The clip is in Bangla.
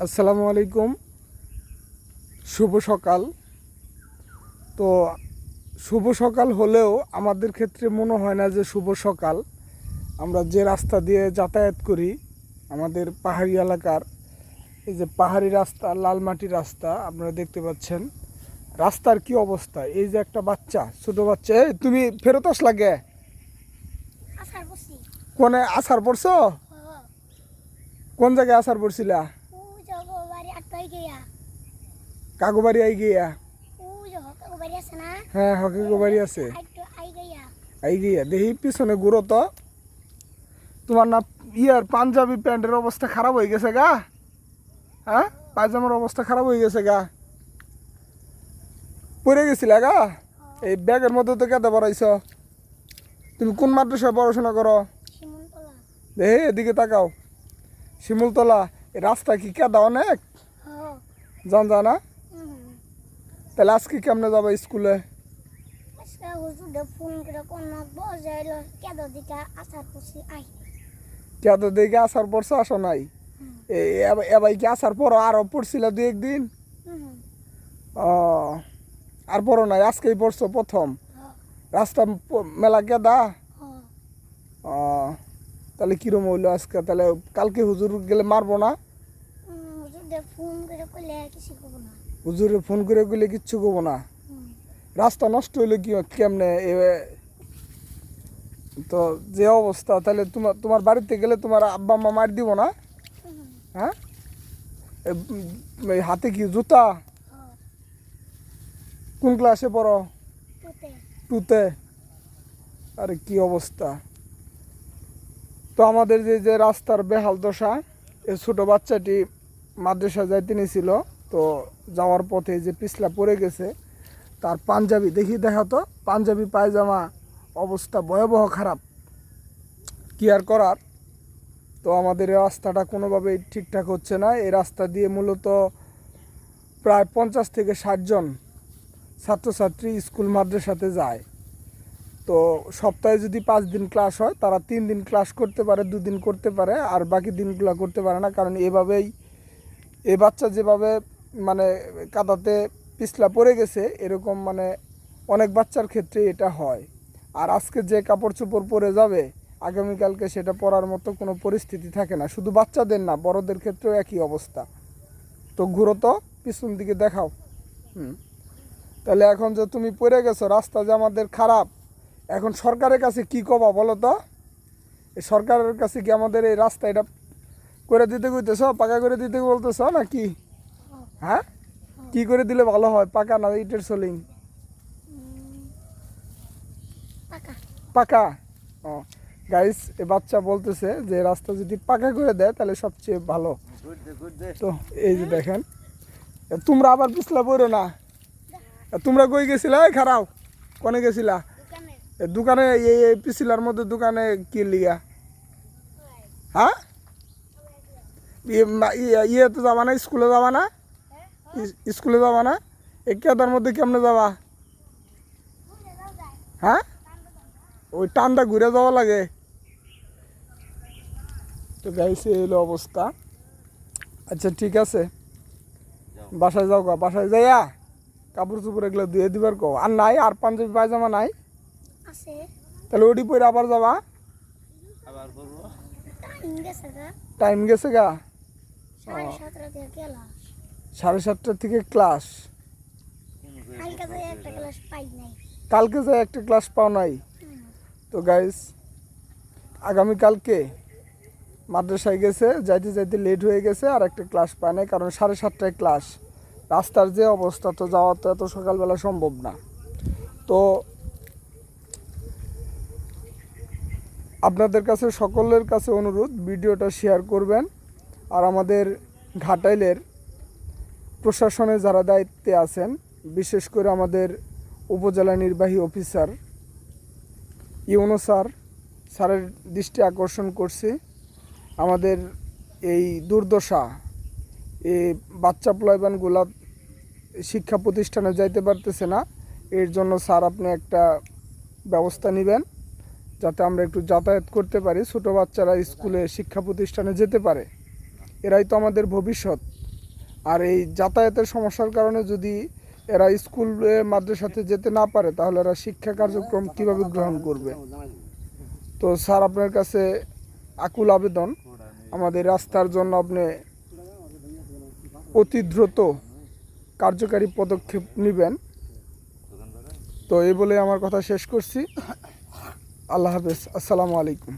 আসসালামু আলাইকুম। শুভ সকাল। তো শুভ সকাল হলেও আমাদের ক্ষেত্রে মনে হয় না যে শুভ সকাল। আমরা যে রাস্তা দিয়ে যাতায়াত করি আমাদের পাহাড়ি এলাকার এই যে পাহাড়ি রাস্তা লাল মাটির রাস্তা আপনারা দেখতে পাচ্ছেন। রাস্তার কি অবস্থা? এই যে একটা বাচ্চা ছোট বাচ্চা এই তুমি ফেরত আস লাগে কোনে আসার পড়ছো কোন জায়গায় আসার পড়ছিলা গিয়া আই গিয়া কাকু বাড়ি আছে না হ্যাঁ হকি বাড়ি আছে আই গিয়া দেখি পিছনে ঘুরো তো তোমার না ইয়ার পাঞ্জাবি প্যান্টের অবস্থা খারাপ হয়ে গেছে গা হ্যাঁ পায়জামার অবস্থা খারাপ হয়ে গেছে গা পড়ে গেছিলা গা এই ব্যাগের মধ্যে তো কেটে পড়াইছ তুমি কোন মাদ্রাসায় পড়াশোনা করো? দেখি এদিকে তাকাও। শিমুলতলা রাস্তা কি কেদা অনেক? জান যা না তাহলে আজকে কেমনে যাব স্কুলে? কেদ দিকা আসার পরশো আসো নাই? এ- এ- এবার কি আসার পর আরও পড়ছিল দু একদিন? ও আর পড়ো নাই আজকেই পড়ছো প্রথম? রাস্তা মেলা কেদা? ও তাহলে কিরম হইল আজকে? তাহলে কালকে হুজুর গেলে মারবো না? হুজুরে ফোন করে কইলে কব না গেলে কিচ্ছু করব না। রাস্তা নষ্ট হইল কি কেমনে তো যে অবস্থা তাহলে তোমার তোমার বাড়িতে গেলে তোমার আব্বা মা মার দিব না? হ্যাঁ? হাতে কি জুতা? কোন ক্লাসে পড়ো? টুতে আরে কি অবস্থা। তো আমাদের যে যে রাস্তার বেহাল দশা এই ছোট বাচ্চাটি মাদ্রাসা যাইতে নিয়েছিল তো যাওয়ার পথে যে পিছলা পড়ে গেছে, তার পাঞ্জাবি, দেখি দেখা তো, পাঞ্জাবি পায়জামা অবস্থা ভয়াবহ খারাপ। কি আর করার? তো আমাদের এই রাস্তাটা কোনোভাবেই ঠিকঠাক হচ্ছে না। এই রাস্তা দিয়ে মূলত প্রায় পঞ্চাশ থেকে ষাটজন ছাত্রছাত্রী স্কুল মাদ্রাসাতে যায়। তো সপ্তাহে যদি পাঁচ দিন ক্লাস হয়, তারা তিন দিন ক্লাস করতে পারে, দুদিন করতে পারে, আর বাকি দিনগুলো করতে পারে না, কারণ এভাবেই এ বাচ্চা যেভাবে মানে কাদাতে পিছলা পড়ে গেছে, এরকম মানে অনেক বাচ্চার ক্ষেত্রে এটা হয়। আর আজকে যে কাপড় চোপড় পরে যাবে, আগামীকালকে সেটা পরার মতো কোনো পরিস্থিতি থাকে না। শুধু বাচ্চাদের না, বড়দের ক্ষেত্রেও একই অবস্থা। তো ঘুরো তো, পিছন দিকে দেখাও। হুম। তাহলে এখন যে তুমি পড়ে গেছো, রাস্তা যে আমাদের খারাপ, এখন সরকারের কাছে কি কবা বলো তো? সরকারের কাছে কি আমাদের এই রাস্তা এটা করে দিতে কইতেছ? পাকা করে দিতে বলতেছ না কি হ্যাঁ? কি করে দিলে ভালো হয়? পাকা না ইটের সোলিং? পাকা। ও গাইস এ বাচ্চা বলতেছে যে রাস্তা যদি পাকা করে দেয় তাহলে সবচেয়ে ভালো। তো এই যে দেখেন তোমরা আবার পিছলা পড়ো না। তোমরা কই গেছিলা? খারাও কোনে গেছিলা? দোকানে এই এই পিছিলার মধ্যে দোকানে কি লিগা? হ্যাঁ? ইয়ে মা- ইয়ে- ইয়ে তো যাবা না স্কুলে যাবা না? স্কুলে যাবা না? এই কেদার মধ্যে কেমনে যাবা? হ্যাঁ? ওই টানটা ঘুরে যাওয়া লাগে। তো গাইছে এলো অবস্থা। আচ্ছা ঠিক আছে। বাসায় যাও গা বাসায় যাইয়া কাপড় চোপড় এগুলো ধুয়ে দিবার কো আর নাই আর পাঞ্জাবি পায়জামা নাই? তাহলে ওটি পরে আবার যাবা? টাইম গেছে গা? সাড়ে সাতটা থেকে সাড়ে সাতটার থেকে ক্লাস? কালকে তো একটা ক্লাস পাই নাই। কালকে যে একটা ক্লাস পাও নাই? তো গাইস আগামীকালকে মাদ্রাসায় গেছে যাইতে যাইতে লেট হয়ে গেছে আর একটা ক্লাস পায় নাই কারণ সাড়ে সাতটায় ক্লাস। রাস্তার যে অবস্থা তো যাওয়া তো এত সকালবেলা সম্ভব না। তো আপনাদের কাছে সকলের কাছে অনুরোধ ভিডিওটা শেয়ার করবেন। আর আমাদের ঘাটাইলের প্রশাসনে যারা দায়িত্বে আছেন, বিশেষ করে আমাদের উপজেলা নির্বাহী অফিসার ইউনো স্যার, স্যারের দৃষ্টি আকর্ষণ করছি। আমাদের এই দুর্দশা এই বাচ্চা প্লয়বানগুলা শিক্ষা প্রতিষ্ঠানে যাইতে পারতেছে না। এর জন্য স্যার আপনি একটা ব্যবস্থা নেবেন, যাতে আমরা একটু যাতায়াত করতে পারি, ছোটো বাচ্চারা স্কুলে শিক্ষা প্রতিষ্ঠানে যেতে পারে। এরাই তো আমাদের ভবিষ্যৎ। আর এই যাতায়াতের সমস্যার কারণে যদি এরা স্কুল মাদ্রাসাতে যেতে না পারে, তাহলে এরা শিক্ষা কার্যক্রম কীভাবে গ্রহণ করবে? তো স্যার, আপনার কাছে আকুল আবেদন। আমাদের রাস্তার জন্য আপনি অতি দ্রুত কার্যকারী পদক্ষেপ নেবেন। তো এই বলে আমার কথা শেষ করছি। আল্লাহ হাফেজ। আসসালামু আলাইকুম।